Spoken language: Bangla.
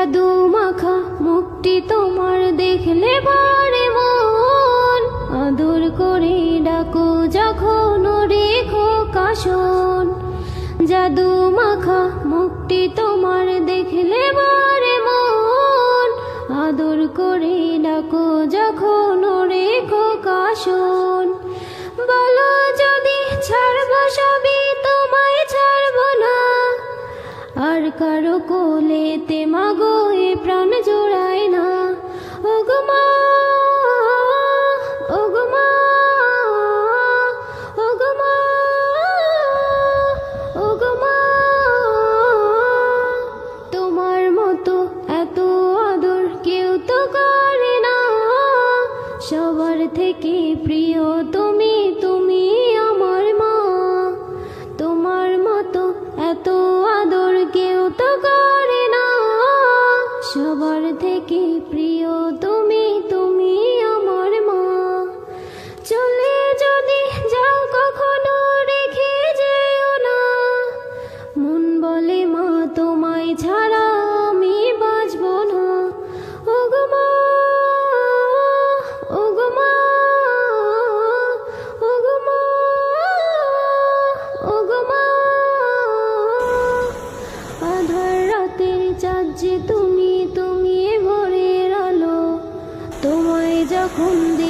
জাদু মাখা মুক্তি তোমার দেখলে বারে মন। আদর করে ডাকো যখন রেখো কাশন। জাদু মাখা মুক্তি তোমার দেখলে বারে মন। আদর করে ডাকো যখন রেখো কাশন। বলো যদি ছাড়বো সবই কারও কোলেতে মাগো এ প্রাণ জোড়ায় না। ওগমা ওগমা ওগমা ওগমা তোমার মতো এত আদর কেউ তো করে না। সবার থেকে প্রিয় তুমি সবার থেকে প্রিয় তুমি তুমি আমার মা। চলে যদি যাও কখনো রেখে যেও না। মন বলে মা, তোমায় ছাড়া তোমায়